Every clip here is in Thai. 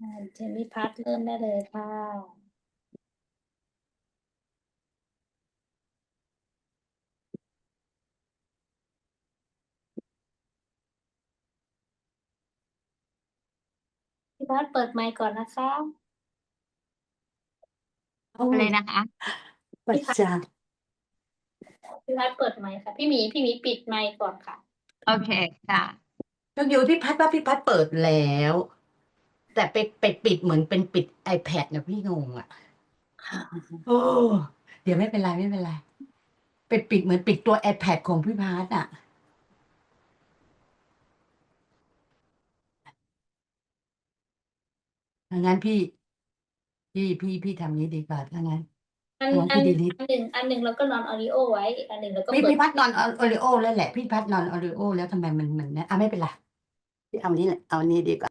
อ่าเจมี่พัทเริ่มได้เลยค่ะ พี่พัทเปิดไมค์ก่อนนะคะอะไรนะคะประจาพี่พัทเปิดไมค์ค่ะ พี่หมีพี่หมีปิดไมค์ก่อนค่ะ โอเคค่ะต้องอยู่พี่พัดว่าพี่พัดเปิดแล้ว แต่ไปไปปิดเหมือนเป็นปิด iPad นะพี่งงอะโอ้เดี๋ยวไม่เป็นไรไม่เป็นไรไปปิดเหมือนปิดตัว iPad ของพี่พัดอะถ้างั้นพี่ พี่พี่พี่ทำนี้ดีกว่าถ้างั้น อันอ๋ออัพี่น delete อันหนึ่งอันหนึ่งเราก็นอนออริโอไว้อีกอันหนึ่งเราก็พี่เปิดพี่พัดนอนโอริโอแล้วแหละพี่พัดนอนโอริโอแล้วทำไมมันมันเนี่ยอะไม่เป็นไรพี่เอานี้แหละเอานี้ดีกว่า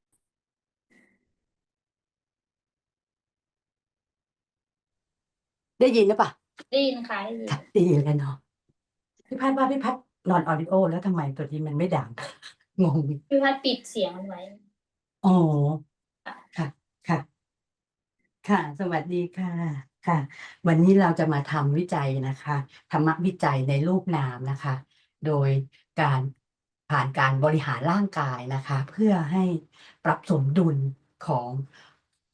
ได้ยินหรือเปล่าได้ยินค่ะได้ยินค่ะได้ยินแล้วเนาะพี่พัดว่าพี่พัดนอนออริโอ แล้วทำไมตัวนี้มันไม่ดัง งงพี่พัทปิดเสียงมันไว้อ๋อค่ะค่ะ ค่ะ สวัสดีค่ะ ค่ะ วันนี้เราจะมาทำวิจัยนะคะธรรมวิจัยในรูปนามนะคะ โดยการผ่านการบริหารร่างกายนะคะ เพื่อให้ปรับสมดุลของ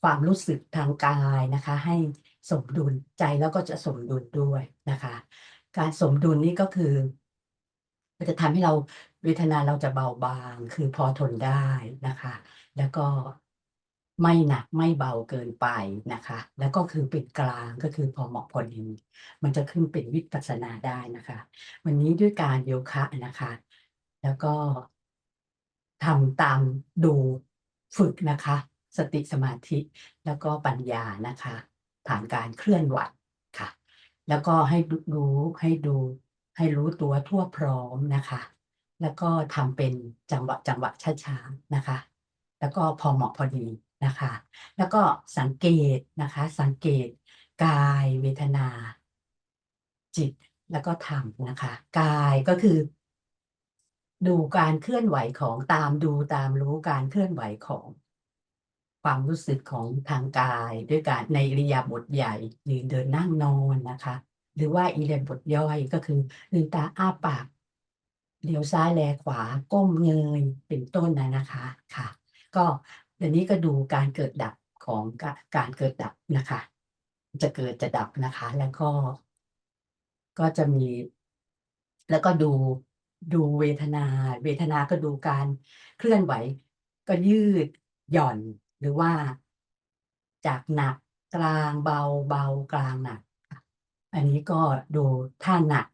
ความรู้สึกทางกายนะคะ ให้ สมดุลใจแล้วก็จะสมดุลด้วยนะคะ การสมดุลนี่ก็คือมันจะทำให้เราเวทนาเราจะเบาบางคือพอทนได้นะคะ แล้วก็ไม่หนักไม่เบาเกินไปนะคะ แล้วก็คือเป็นกลางก็คือพอเหมาะพอดีมันจะขึ้นเป็นวิปัสสนาได้นะคะ วันนี้ด้วยการโยคะนะคะ แล้วก็ทำตามดูฝึกนะคะ สติสมาธิแล้วก็ปัญญานะคะ ผ่านการเคลื่อนไหวค่ะ แล้วก็ให้รู้ให้ดู ให้รู้ตัวทั่วพร้อมนะคะ แล้วก็ทำเป็นจังหวะจังหวะช้าๆนะคะ แล้วก็พอเหมาะพอดีนะคะ แล้วก็สังเกตนะคะ สังเกต กายเวทนา จิตแล้วก็ธรรมนะคะ กายก็คือ ดูการเคลื่อนไหวของตามดูตามรู้การเคลื่อนไหวของ ความรู้สึกของทางกาย ด้วยการในอิริยาบถใหญ่ยืนเดินนั่งนอนนะคะ หรือว่าอิริยาบถย่อยก็คือลืมตาอ้าปากเลี้ยวซ้ายแลขวาก้มเงยเป็นต้นนะนะคะค่ะ ก็เดี๋ยวนี้ก็ดูการเกิดดับของการเกิดดับนะคะ จะเกิดจะดับนะคะ แล้วก็ ก็จะมี แล้วก็ดูดูเวทนา เวทนาก็ดูการเคลื่อนไหว ก็ยืดหย่อน หรือว่าจากหนักกลางเบาเบากลางหนัก อันนี้ก็ดูถ้าหนัก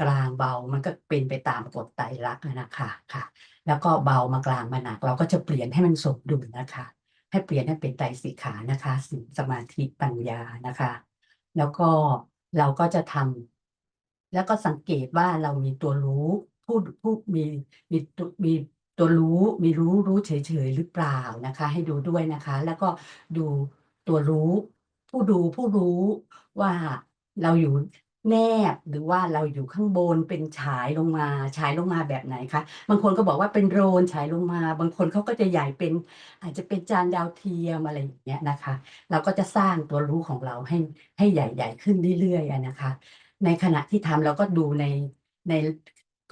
กลางเบามันก็เป็นไปตามกฎไตรลักษณ์นะคะค่ะ แล้วก็เบามากลางมาหนัก เราก็จะเปลี่ยนให้มันสมดุลนะคะ ให้เปลี่ยนให้เป็นไตรสิกขานะคะศีลสมาธิปัญญานะคะ แล้วก็เราก็จะทำแล้วก็สังเกตว่าเรามีตัวรู้ผู้ผู้มีมีมี ตัวรู้มีรู้รู้เฉยๆหรือเปล่านะคะ ให้ดูด้วยนะคะ แล้วก็ดูตัวรู้ ผู้ดูผู้รู้ว่าเราอยู่แนบหรือว่าเราอยู่ข้างบนเป็นฉายลงมาฉายลงมาแบบไหนคะบางคนก็บอกว่าเป็นโดรนฉายลงมา บางคนเขาก็จะใหญ่เป็น อาจจะเป็นจานดาวเทียมอะไรอย่างเงี้ยนะคะ เราก็จะสร้างตัวรู้ของเราให้ให้ใหญ่ๆขึ้นเรื่อยๆนะคะ ในขณะที่ทำเราก็ดูในใน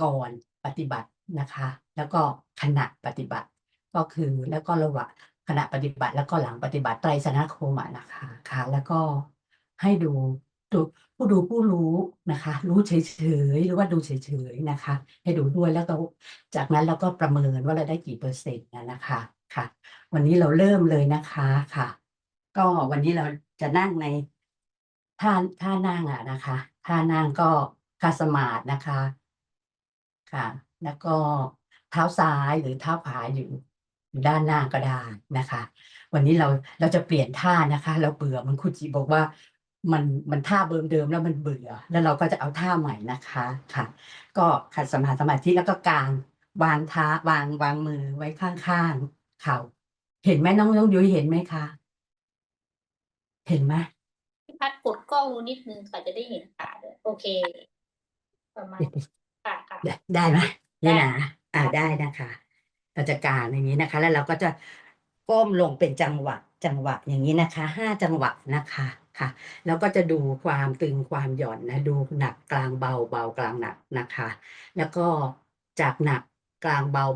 ก่อนปฏิบัติ นะคะ แล้วก็ขณะปฏิบัติ ก็คือแล้วก็ระหว่างขณะปฏิบัติ แล้วก็หลังปฏิบัติไตรสรณคมะนะคะค่ะ แล้วก็ให้ดูดูผู้ดูผู้รู้นะคะ รู้เฉยๆหรือว่าดูเฉยๆนะคะ ให้ดูด้วยแล้วก็จากนั้นเราก็ประเมินว่าเราได้กี่เปอร์เซ็นต์นะนะคะค่ะ วันนี้เราเริ่มเลยนะคะค่ะ ก็วันนี้เราจะนั่งในท่าท่านั่งอะนะคะท่านั่งก็คาสมาธินะคะ ค่ะ แล้วก็เท้าซ้ายหรือเท้าขวาอยู่อยู่ด้านหน้าก็ได้นะคะ วันนี้เราเราจะเปลี่ยนท่านะคะ เราเบื่อเหมันคุณจิบอกว่ามันมันท่าเดิมเดิมแล้วมันเบื่อ แล้วเราก็จะเอาท่าใหม่นะคะค่ะ ก็ขัดสมาธิสมาธิแล้วก็กางวางเท้าวางวางมือไว้ข้างๆเข่าเห็นไหมน้องน้องยุ้ยเห็นไหมคะเห็นไหมพี่พัทกดกล้องดูนิดนึงค่ะจะได้เห็นขาด้วยโอเค ประมาณค่ะค่ะได้ได้ไหม นี่นะอ่าได้นะคะเราจะกางอย่างนี้นะคะ แล้วเราก็จะก้มลงเป็นจังหวะจังหวะอย่างนี้นะคะห้าจังหวะนะคะค่ะ แล้วก็จะดูความตึงความหย่อนนะดูหนักกลางเบาเบากลางหนักนะคะ แล้วก็จากหนัก กลางเบา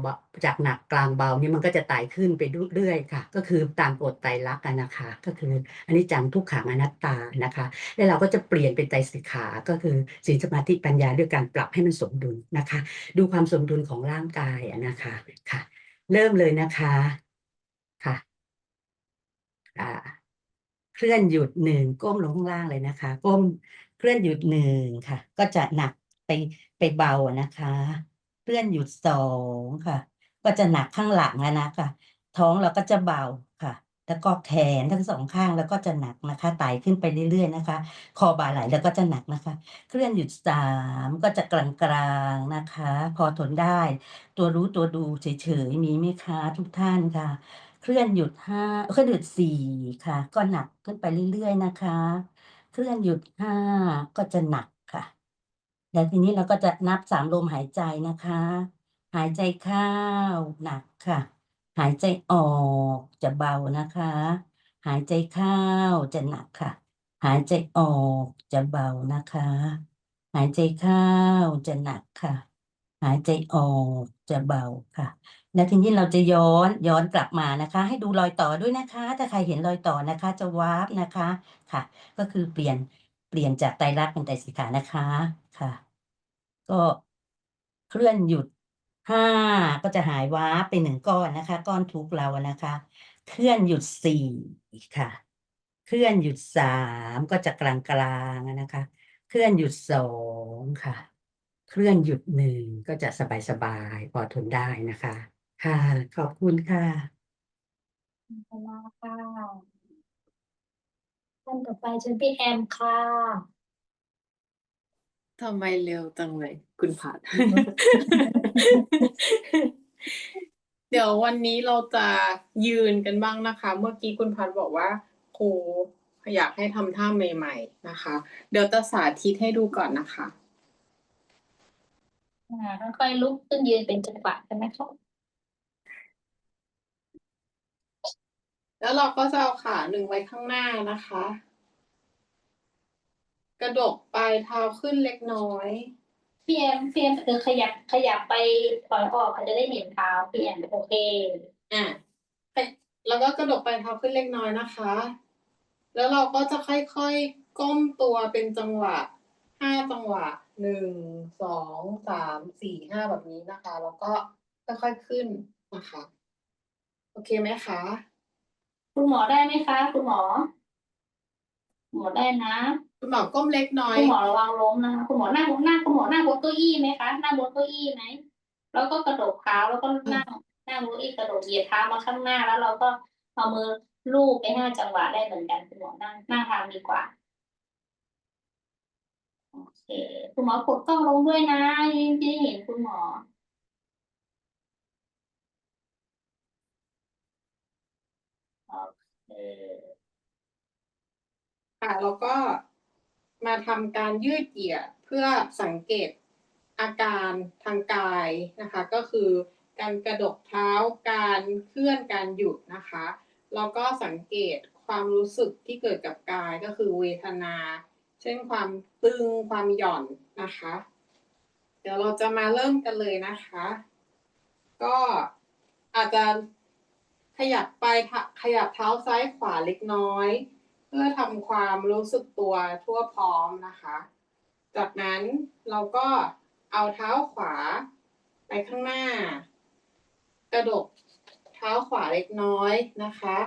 จากหนักกลางเบานี่มันก็จะไต่ขึ้นไปเรื่อยๆค่ะ ก็คือตามกฎไตรลักษณ์นะคะ ก็คืออันนี้จังทุกขังอนัตตานะคะ แล้วเราก็จะเปลี่ยนเป็นไตรสิกขา ก็คือศีลสมาธิปัญญาด้วยการปรับให้มันสมดุลนะคะ ดูความสมดุลของร่างกายนะคะค่ะ เริ่มเลยนะคะค่ะอ่าเคลื่อนหยุดหนึ่งก้มลงข้างล่างเลยนะคะ ก้มเคลื่อนหยุดหนึ่งค่ะ ก็จะหนักไปไปเบาอะนะคะ ลื่อนหยุดสองค่ะ ก็จะหนักข้างหลังนะคะท้องเราก็จะเบาค่ะ แล้วก็แขนทั้งสองข้างแล้วก็จะหนักนะคะไต่ขึ้นไปเรื่อยๆนะคะ คอบ่าไหลแล้วก็จะหนักนะคะ เคลื่อนหยุดสามก็จะกลางๆนะคะ พอทนได้ ตัวรู้ตัวดูเฉยๆมีไหมคะทุกท่านค่ะ เคลื่อนหยุดห้าเคลื่อนหยุดสี่ค่ะ ก็หนักขึ้นไปเรื่อยๆนะคะ เคลื่อนหยุดห้าก็จะหนัก แล้วทีนี้เราก็จะนับสามลมหายใจนะคะ หายใจเข้าหนักค่ะ หายใจออกจะเบานะคะ หายใจเข้าจะหนักค่ะ หายใจออกจะเบานะคะ หายใจเข้าจะหนักค่ะ หายใจออกจะเบาค่ะ แล้วทีนี้เราจะย้อนย้อนกลับมานะคะ ให้ดูรอยต่อด้วยนะคะ ถ้าใครเห็นรอยต่อนะคะ จะวาร์ปนะคะค่ะ ก็คือเปลี่ยน เปลี่ยนจากไตรลักษณ์เป็นไตรสิกขานะคะค่ะ ก็เคลื่อนหยุดห้าก็จะหายวาไปหนึ่งก้อนนะคะ ก้อนทุกเรานะคะ เคลื่อนหยุดสี่ค่ะ เคลื่อนหยุดสามก็จะกลางกลางนะคะ เคลื่อนหยุดสองค่ะ เคลื่อนหยุดหนึ่งก็จะสบายสบายๆพอทนได้นะคะ ค่ะ ขอบคุณค่ะขอบคุณมาค่ะ ท่านต่อไปเชิญพี่แอมค่ะ ทำไมเร็วจังเลย คุณผัด เดี๋ยววันนี้เราจะยืนกันบ้างนะคะ เมื่อกี้คุณพัดบอกว่าครูอยากให้ทำท่าใหม่ๆนะคะ เดี๋ยวจะสาธิตให้ดูก่อนนะคะ อ่าค่อยๆลุกขึ้นยืนเป็นจังหวะกันนะคะ แล้วเราก็จะเอาขาหนึ่งไว้ข้างหน้านะคะ กระดกปลายเท้าขึ้นเล็กน้อย พี่แอมพี่แอมเออขยับขยับไปถอยออกอาจจะได้เห็นเท้าพี่แอมโอเคอะแล้วก็กระดกปลายเท้าขึ้นเล็กน้อยนะคะ แล้วเราก็จะค่อยๆก้มตัวเป็นจังหวะห้าจังหวะหนึ่งสองสามสี่ห้าแบบนี้นะคะ แล้วก็ค่อยๆขึ้นนะคะ โอเคไหมคะ คุณหมอได้ไหมคะคุณหมอ หมอได้นะ คุณหมอก้มเล็กน้อย คุณหมอระวังล้มนะคะคุณหมอนั่งนั่งคุณหมอนั่งบนเก้าอี้ไหมคะนั่งบนเก้าอี้ไหมแล้วก็กระโดดเท้าแล้วก็นั่งนั่งบนเก้าอี้กระโดดเหยียดเท้ามาข้างหน้าแล้วเราก็เอามือลูบไปห้าจังหวะได้เหมือนกันคุณหมอนั่งนั่งทางดีกว่าโอเคคุณหมอกดกล้องลงด้วยนะยังจะได้เห็นคุณหมอโอเค่ะแล้วก็มาทำการยืดเหยียดเพื่อสังเกตอาการทางกายนะคะ ก็คือการกระดกเท้าการเคลื่อนการหยุดนะคะแล้วก็สังเกตความรู้สึกที่เกิดกับกายก็คือเวทนา เช่นความตึงความหย่อนนะคะ เดี๋ยวเราจะมาเริ่มกันเลยนะคะ ก็อาจจะ ยับไปขยับเท้าซ้ายขวาเล็กน้อย เพื่อทำความรู้สึกตัวทั่วพร้อมนะคะ จากนั้นเราก็เอาเท้าขวาไปข้างหน้า กระดกเท้าขวาเล็กน้อยนะคะ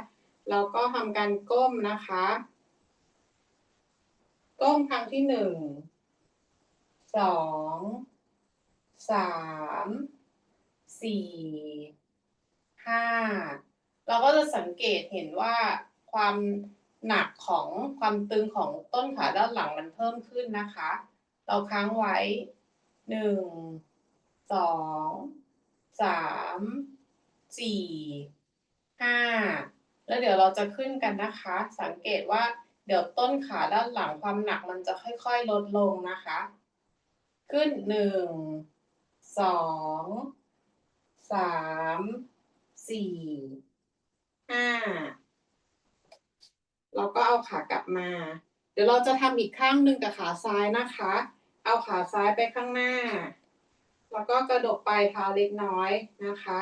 แล้วก็ทำการก้มนะคะ ก้มครั้งที่หนึ่งสองสามสี่ห้า เราก็จะสังเกตเห็นว่าความหนักของความตึงของต้นขาด้านหลังมันเพิ่มขึ้นนะคะ เราค้างไว้หนึ่งสองสามสี่ห้าแล้วเดี๋ยวเราจะขึ้นกันนะคะ สังเกตว่าเดี๋ยวต้นขาด้านหลังความหนักมันจะค่อยๆลดลงนะคะ ขึ้นหนึ่งสองสามสี่ ห้าเราก็เอาขากลับมา เดี๋ยวเราจะทำอีกข้างหนึ่งกับขาซ้ายนะคะ เอาขาซ้ายไปข้างหน้า แล้วก็กระดกปลายเท้าเล็กน้อยนะคะ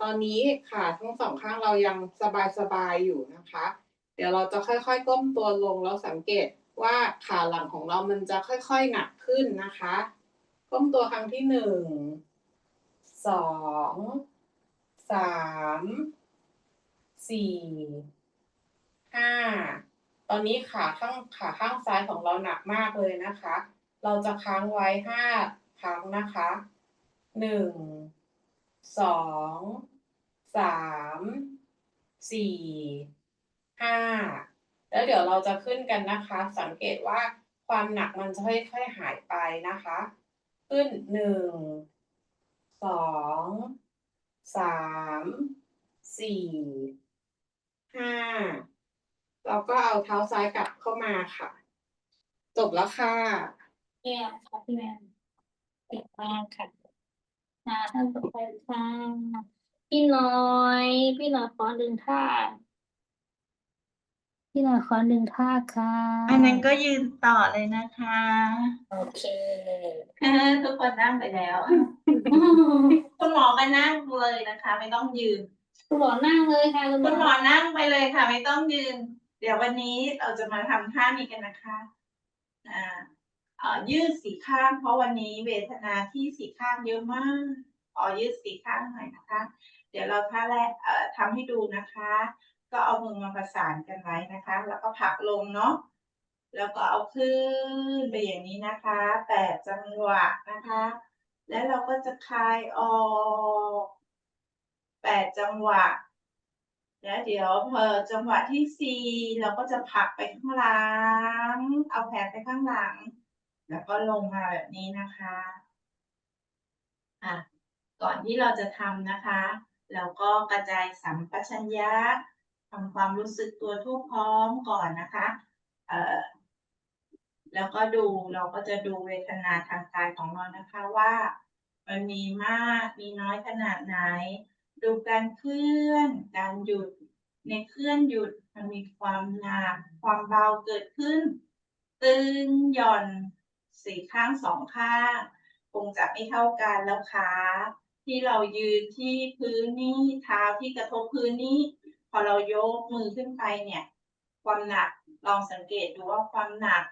ตอนนี้ขาทั้งสองข้างเรายังสบายๆอยู่นะคะ เดี๋ยวเราจะค่อยๆก้มตัวลงแล้วสังเกตว่าขาหลังของเรามันจะค่อยๆหนักขึ้นนะคะ ก้มตัวครั้งที่หนึ่ง สอง สาม สี่ห้าตอนนี้ขาข้างขาข้างซ้ายของเราหนักมากเลยนะคะ เราจะค้างไว้ห้าครั้งนะคะหนึ่งสองสามสี่ห้าแล้วเดี๋ยวเราจะขึ้นกันนะคะ สังเกตว่าความหนักมันจะค่อยๆหายไปนะคะ ขึ้นหนึ่งสองสามสี่ ห้าเราก็เอาเท้าซ้ายกลับเข้ามาค่ะ จบแล้วค่ะเยี่ยมค่ะพี่แมนเก่งมากค่ะอ่าท่านต่อไปค่ะพี่น้อย พี่น้อยขอดึงท่า พี่น้อยขอดึงท่าค่ะอันนั้นก็ยืนต่อเลยนะคะ โอเค ทุกคนนั่งไปแล้ว คุณหมอก็นั่งเลยนะคะ ไม่ต้องยืน คุณหมอนั่งเลยค่ะคุณหมคุณหมอนั่งไปเลยค่ะ ไม่ต้องยืน เดี๋ยววันนี้เราจะมาทำท่านี้กันนะคะอ่าเอ่อยืดสีข้าง เพราะวันนี้เวทนาที่สีข้างเยอะมากขอยืดสีข้างหน่อยนะคะ เดี๋ยวเราท่าแรกเอ่อทำให้ดูนะคะ ก็เอามือมาประสานกันไว้นะคะ แล้วก็ผลักลงเนาะแล้วก็เอาขึ้นไปอย่างนี้นะคะแปดจังหวะนะคะ แล้วเราก็จะคลายออก แปดจังหวะ แล้วเดี๋ยวพอจังหวะที่สี่เราก็จะผักไปข้างหลัง เอาแขนไปข้างหลัง แล้วก็ลงมาแบบนี้นะคะอะก่อนที่เราจะทำนะคะ เราก็กระจายสัมปชัญญะทำความรู้สึกตัวทั่วพร้อมก่อนนะคะเอ่อแล้วก็ดูเราก็จะดูเวทนาทางกายของเรานะคะว่า มันมีมากมีน้อยขนาดไหน ดูการเคลื่อน การหยุด ในเคลื่อนหยุดมันมีความหนัก ความเบาเกิดขึ้น ตึงหย่อนสี่ข้างสองข้าง คงจะไม่เท่ากันแล้วขาที่เรายืนที่พื้นนี่เท้าที่กระทบพื้นนี่พอเรายกมือขึ้นไปเนี่ย ความหนักลองสังเกตดูว่าความหนัก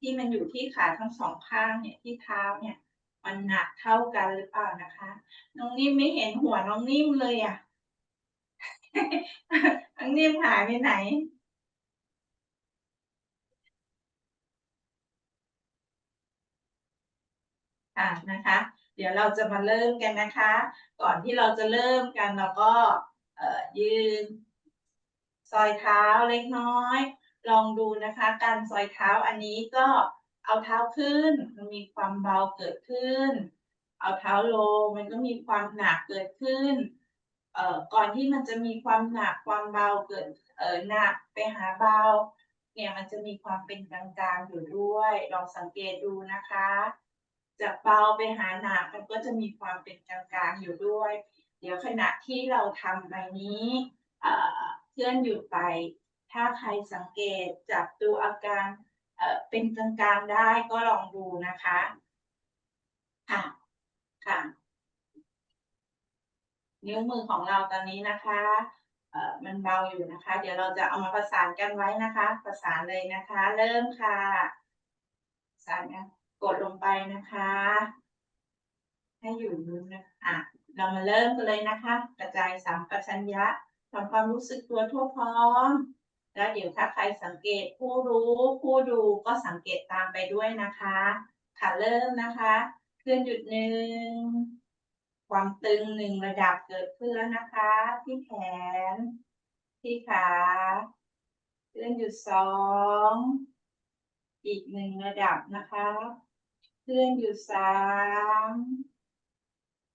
ที่มันอยู่ที่ขาทั้งสองข้างเนี่ยที่เท้าเนี่ย มันหนักเท่ากันหรือเปล่านะคะ น้องนิ่มไม่เห็นหัวน้องนิ่มเลยอะ น้องนิ่มหายไปไหน อ่านะคะ เดี๋ยวเราจะมาเริ่มกันนะคะ ก่อนที่เราจะเริ่มกันเราก็เอ่อยืน ซอยเท้าเล็กน้อย ลองดูนะคะ การซอยเท้าอันนี้ก็ เอาเท้าขึ้น มันมีความเบาเกิดขึ้น เอาเท้าลง มันก็มีความหนักเกิดขึ้น เอ่อ ก่อนที่มันจะมีความหนักความเบาเกิด เอ่อ หนักไปหาเบา เนี่ยมันจะมีความเป็นกลางๆอยู่ด้วย ลองสังเกตดูนะคะ จากเบาไปหาหนักมันก็จะมีความเป็นกลางๆอยู่ด้วย เดี๋ยวขณะที่เราทำไปนี้เอ่อเคลื่อนหยุดไป ถ้าใครสังเกตจับดูอาการ เป็นกลางๆได้ก็ลองดูนะคะ ค่ะค่ะ นิ้วมือของเราตอนนี้นะคะเอ่อมันเบาอยู่นะคะ เดี๋ยวเราจะเอามาประสานกันไว้นะคะ ประสานเลยนะคะ เริ่มค่ะประสานนะกดลงไปนะคะ ให้อยู่นู้นนะอะเรามาเริ่มกันเลยนะคะ กระจายสัมปชัญญะทำความรู้สึกตัวทั่วพร้อม แล้วเดี๋ยวถ้าใครสังเกตผู้รู้ผู้ดูก็สังเกตตามไปด้วยนะคะ ค่ะเริ่มนะคะ เคลื่อนหยุดหนึ่ง ความตึงหนึ่งระดับเกิดขึ้นแล้วนะคะ ที่แขน ที่ขา เคลื่อนหยุดสอง อีกหนึ่งระดับนะคะ เคลื่อนหยุดสาม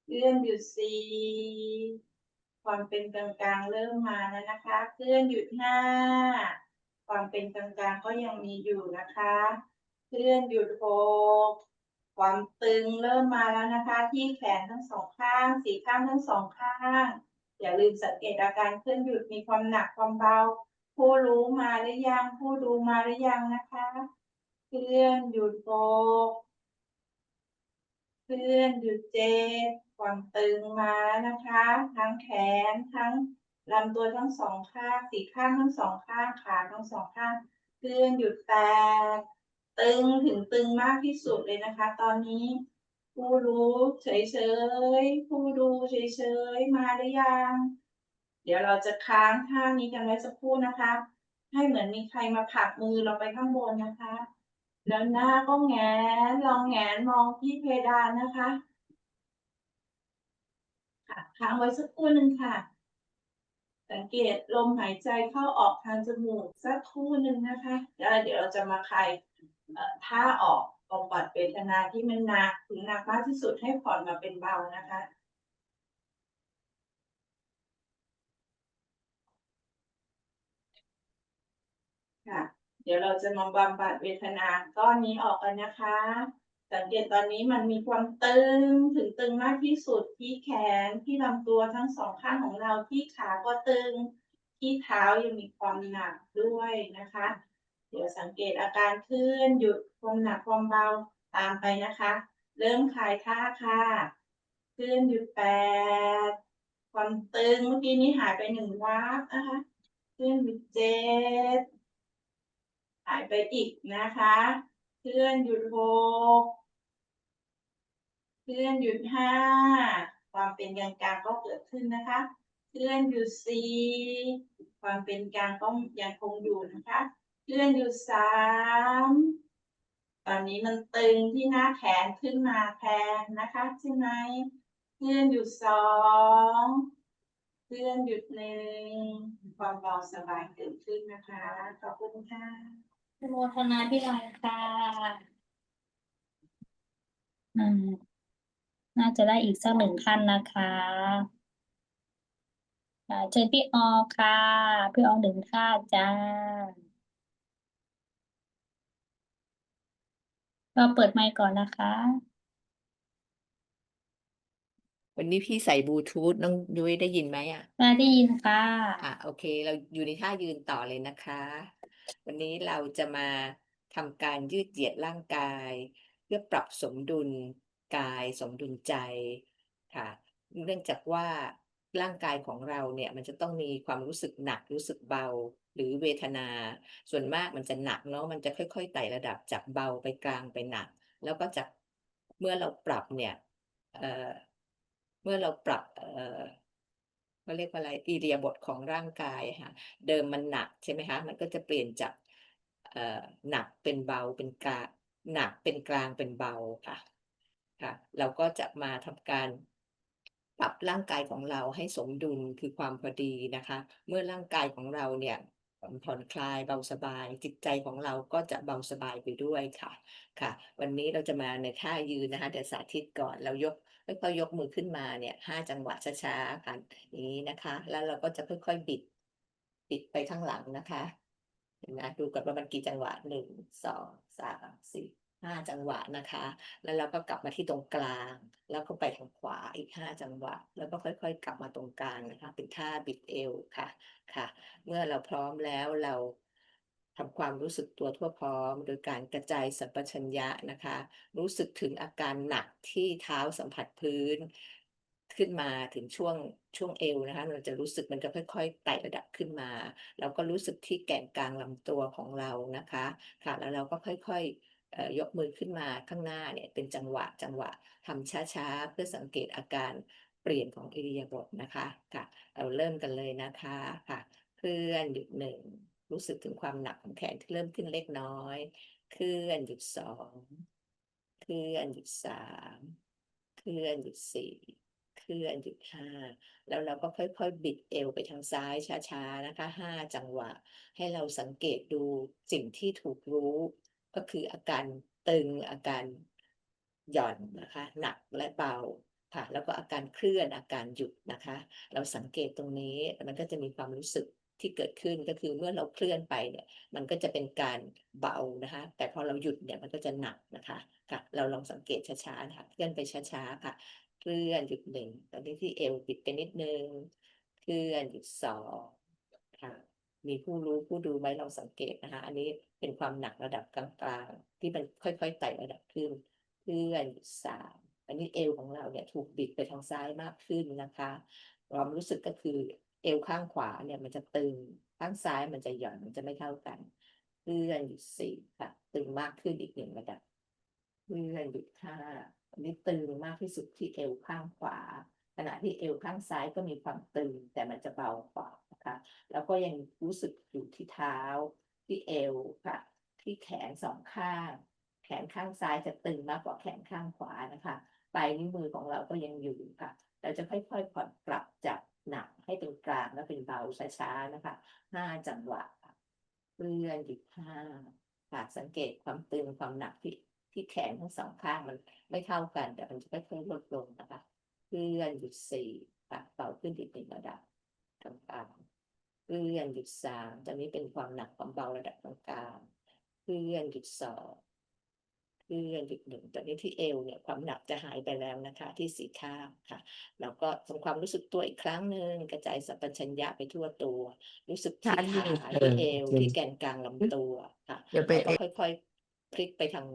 เคลื่อนหยุดสี่ ความเป็นกลางๆเริ่มมาแล้วนะคะ เคลื่อนหยุดห้าความเป็นกลางๆก็ยังมีอยู่นะคะ เคลื่อนหยุดหกความตึงเริ่มมาแล้วนะคะ ที่แขนทั้งสองข้างสี่ข้างทั้งสองข้าง อย่าลืมสังเกตอาการเคลื่อนหยุดมีความหนักความเบา ผู้รู้มาหรือยังผู้ดูมาหรือยังนะคะ เคลื่อนหยุดโบก เคลื่อนหยุดเจ็บความตึงมานะคะ ทั้งแขนทั้งลำตัวทั้งสองข้างสี่ข้างทั้งสองข้างขาทั้งสองข้างเคลื่อนหยุดแตกตึงถึงตึงมากที่สุดเลยนะคะ ตอนนี้ผู้รู้เฉยๆผู้ดูเฉยๆมาหรือยัง เดี๋ยวเราจะค้างท่านี้กันไว้สักครู่นะคะ ให้เหมือนมีใครมาผลักมือเราไปข้างบนนะคะ แล้วหน้าก็แงนลองแงนมองที่เพดานนะคะค่ะค้างไว้สักครู่หนึ่งค่ะ สังเกตลมหายใจเข้าออกทางจมูกสักครู่หนึ่งนะคะแล้วเดี๋ยวเราจะมาคลายท่าออกบำบัดเวทนาที่มันหนักถึงหนักมากที่สุดให้ผ่อนมาเป็นเบานะคะค่ะ เดี๋ยวเราจะมาบำบัดเวทนาก้อนนี้ออกกันนะคะ สังเกตตอนนี้มันมีความตึงถึงตึงมากที่สุดที่แขนที่ลำตัวทั้งสองข้างของเราที่ขาก็ตึง ที่เท้ายังมีความหนักด้วยนะคะ เดี๋ยวสังเกตอาการเคลื่อนหยุดความหนักความเบาตามไปนะคะ เริ่มคลายท่าค่ะเคลื่อนหยุดแปดความตึงเมื่อกี้นี้หายไปหนึ่งวาบนะคะเคลื่อนหยุดเจ็ด หายไปอีกนะคะเคลื่อนหยุดหกเคลื่อนหยุดห้าความเป็นกลางกลางก็เกิดขึ้นนะคะเคลื่อนหยุดสี่ความเป็นกลางก็ยังคงอยู่นะคะเคลื่อนหยุดสามตอนนี้มันตึงที่หน้าแขนขึ้นมาแทนนะคะใช่ไหมเคลื่อนหยุดสองเคลื่อนหยุดหนึ่งความเบาสบายเกิดขึ้นนะคะ ขอบคุณค่ะ โมทนาพี่หน่อยค่ะอืมน่าจะได้อีกสักหนึ่งขั้นนะคะค่ะเชิญพี่ออค่ะ พี่ออหนึ่งท่าจ้า ก็เปิดไมค์ก่อนนะคะ วันนี้พี่ใส่บลูทูธน้องยุ้ยได้ยินไหมอะ ได้ได้ยินค่ะ อะโอเค เราอยู่ในท่ายืนต่อเลยนะคะ วันนี้เราจะมาทำการยืดเหยียดร่างกาย เพื่อปรับสมดุลกายสมดุลใจค่ะ เนื่องจากว่าร่างกายของเราเนี่ยมันจะต้องมีความรู้สึกหนักรู้สึกเบาหรือเวทนา ส่วนมากมันจะหนักเนาะมันจะค่อยๆไต่ระดับจากเบาไปกลางไปหนัก แล้วก็จากเมื่อเราปรับเนี่ยเอ่อเมื่อเราปรับ เอ่อเขาเรียกว่าอะไรอิริยาบถของร่างกายค่ะเดิมมันหนักใช่ไหมคะมันก็จะเปลี่ยนจากเอ่อหนักเป็นเบาเป็นกลางหนักเป็นกลางเป็นเบาค่ะค่ะ เราก็จะมาทำการปรับร่างกายของเราให้สมดุลคือความพอดีนะคะ เมื่อร่างกายของเราเนี่ยผ่อนคลายเบาสบาย จิตใจของเราก็จะเบาสบายไปด้วยค่ะค่ะ วันนี้เราจะมาในท่ายืนนะคะเดี๋ยวสาธิตก่อนเรายก ค่อยๆยกมือขึ้นมาเนี่ยห้าจังหวะช้าๆค่ะอย่างนี้นะคะ แล้วเราก็จะค่อยๆบิดบิดไปข้างหลังนะคะเห็นไหมดูก่อนว่ามันกี่จังหวะหนึ่งสองสามสี่ห้าจังหวะนะคะ แล้วเราก็กลับมาที่ตรงกลาง แล้วก็ไปทางขวาอีกห้าจังหวะ แล้วก็ค่อย ๆ กลับมาตรงกลางนะคะ เป็นท่าบิดเอวค่ะค่ะ เมื่อเราพร้อมแล้วเรา ทำความรู้สึกตัวทั่วพร้อม โดยการกระจายสัมปชัญญะนะคะ รู้สึกถึงอาการหนักที่เท้าสัมผัสพื้น ขึ้นมาถึงช่วงช่วงเอวนะคะ เราจะรู้สึกมันจะค่อยๆไต่ระดับขึ้นมาเราก็รู้สึกที่แก่นกลางลำตัวของเรานะคะค่ะแล้วเราก็ค่อยค่อยกมือขึ้นมาข้างหน้าเนี่ยเป็นจังหวะจังหวะทำช้าๆ เพื่อสังเกตอาการเปลี่ยนของอิริยาบถนะคะค่ะ เราเริ่มกันเลยนะคะค่ะ เคลื่อนหยุดหนึ่ง รู้สึกถึงความหนักของแขนที่เริ่มขึ้นเล็กน้อย เคลื่อนหยุดสอง เคลื่อนหยุดสาม เคลื่อนหยุดสี่ เคลื่อนหยุดห้า แล้วเราก็ค่อยๆ บิดเอวไปทางซ้ายช้าๆ นะคะห้าจังหวะ ให้เราสังเกตดูสิ่งที่ถูกรู้ ก็คืออาการตึงอาการหย่อนนะคะ หนักและเบาค่ะ แล้วก็อาการเคลื่อนอาการหยุดนะคะ เราสังเกตตรงนี้มันก็จะมีความรู้สึก ที่เกิดขึ้นก็คือเมื่อเราเคลื่อนไปเนี่ยมันก็จะเป็นการเบานะคะ แต่พอเราหยุดเนี่ยมันก็จะหนักนะคะค่ะเราลองสังเกตช้าๆนะคะเคลื่อนไปช้าๆค่ะ เคลื่อนหยุดหนึ่งตอนนี้ที่เอวบิดไปนิดนึงเคลื่อนหยุดสองค่ะมีผู้รู้ผู้ดูไหมลองสังเกตนะคะ อันนี้เป็นความหนักระดับกลางๆ ที่มันค่อยๆไต่ระดับขึ้นเคลื่อนหยุดสามอันนี้เอวของเราเนี่ยถูกบิดไปทางซ้ายมากขึ้นนะคะความรู้สึกก็คือ เอวข้างขวาเนี่ยมันจะตึง ข้างซ้ายมันจะหย่อนมันจะไม่เท่ากันเลื่อนหยุดสี่ค่ะ ตึงมากขึ้นอีกหนึ่งระดับเลื่อนหยุดห้าอันนี้ตึงมากที่สุดที่เอวข้างขวา ขณะที่เอวข้างซ้ายก็มีความตึงแต่มันจะเบากว่านะคะ แล้วก็ยังรู้สึกอยู่ที่เท้าที่เอวค่ะ ที่แขนสองข้าง แขนข้างซ้ายจะตึงมากกว่าแขนข้างขวานะคะปลายนิ้วมือของเราก็ยังอยู่ค่ะ เราจะค่อยๆผ่อนปรับจาก หนักให้เป็นกลางและเป็นเบาช้าๆนะคะห้าจังหวะเคลื่อนหยุดห้าค่ะสังเกตความตึงความหนักที่ที่แขนทั้งสองข้างมันไม่เท่ากัน แต่มันจะค่อยๆลดลงนะคะเคลื่อนหยุดสี่ค่ะเบาขึ้นอีกหนึ่งระดับกลางเคลื่อนหยุดสามตอนนี้เป็นความหนักความเบาระดับกลางเคลื่อนหยุดสอง คลื่อนหยุดหนึ่งตอนนี้ที่เอวเนี่ยความหนักจะหายไปแล้วนะคะ ที่สีข้างค่ะแล้วก็ทำความรู้สึกตัวอีกครั้งหนึ่งกระจายสัมปชัญญะไปทั่วตัว รู้สึกที่ชัดขาเลยที่เอวเออที่แกนกลางลำตัวค่ะเดี๋ยวไป แล้วก็ค่อยๆพลิกไปทาง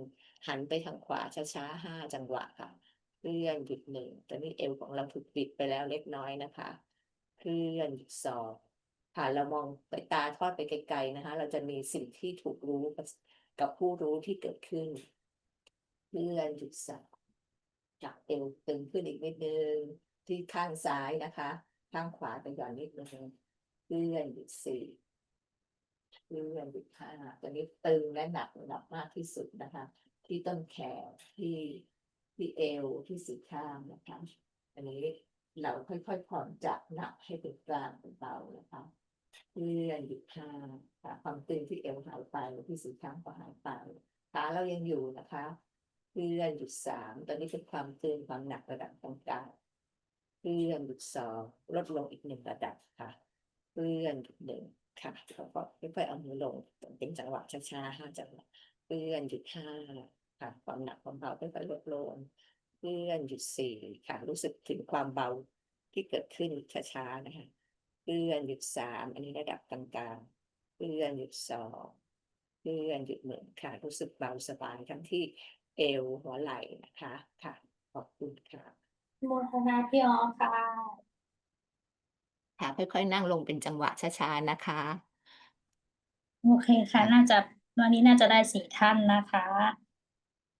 หันไปทางขวาช้าๆห้าจังหวะค่ะเคลื่อนหยุดหนึ่งตอนนี้เอวของเราถูกบิดไปแล้วเล็กน้อยนะคะเคลื่อนหยุดสองค่ะเรามองไปตาทอดไปไกลๆนะคะ เราจะมีสิ่งที่ถูกรู้กับกับผู้รู้ที่เกิดขึ้น เคลื่อนหยุดสามจับเอวตึงขึ้นอีกนิดนึงที่ข้างซ้ายนะคะ ข้างขวาไปก่อนนิดนึงเคลื่อนหยุดสี่เคลื่อนหยุดห้าตอนนี้ตึงและหนักระดับมากที่สุดนะคะ ที่ต้นแขนที่ที่เอวที่สีข้างนะคะอันนี้เราค่อยๆผ่อนจากหนักให้เป็นกลางเป็นเบานะคะเคลื่อนหยุดห้าค่ะความตึงที่เอวหายไปที่สีข้างก็หายไปขาเรายังอยู่นะคะ เคลื่อนหยุดสามตอนนี้เป็นความตึงความหนักระดับกลางเคลื่อนหยุดสองลดลงอีกหนึ่งระดับค่ะเคลื่อนหยุดหนึ่งค่ะแล้วก็ค่อยๆเอามือลงเป็นจังหวะช้าๆห้าจังหวะเคลื่อนหยุดห้าค่ะความหนักความเบาค่อยๆลดลงเคลื่อนหยุดสี่ค่ะรู้สึกถึงความเบาที่เกิดขึ้นช้าๆนะคะเคลื่อนหยุดสามอันนี้ระดับกลางๆเคลื่อนหยุดสองเคลื่อนหยุดหนึ่งค่ะรู้สึกเบาสบายทั้งที่ เอวหัวไหล่นะคะค่ะ ขอบคุณค่ะโมทนาพี่ออค่ะ ค่ะค่อยๆนั่งลงเป็นจังหวะช้าๆนะคะ โอเคค่ะ น่าจะวันนี้น่าจะได้สี่ท่านนะคะ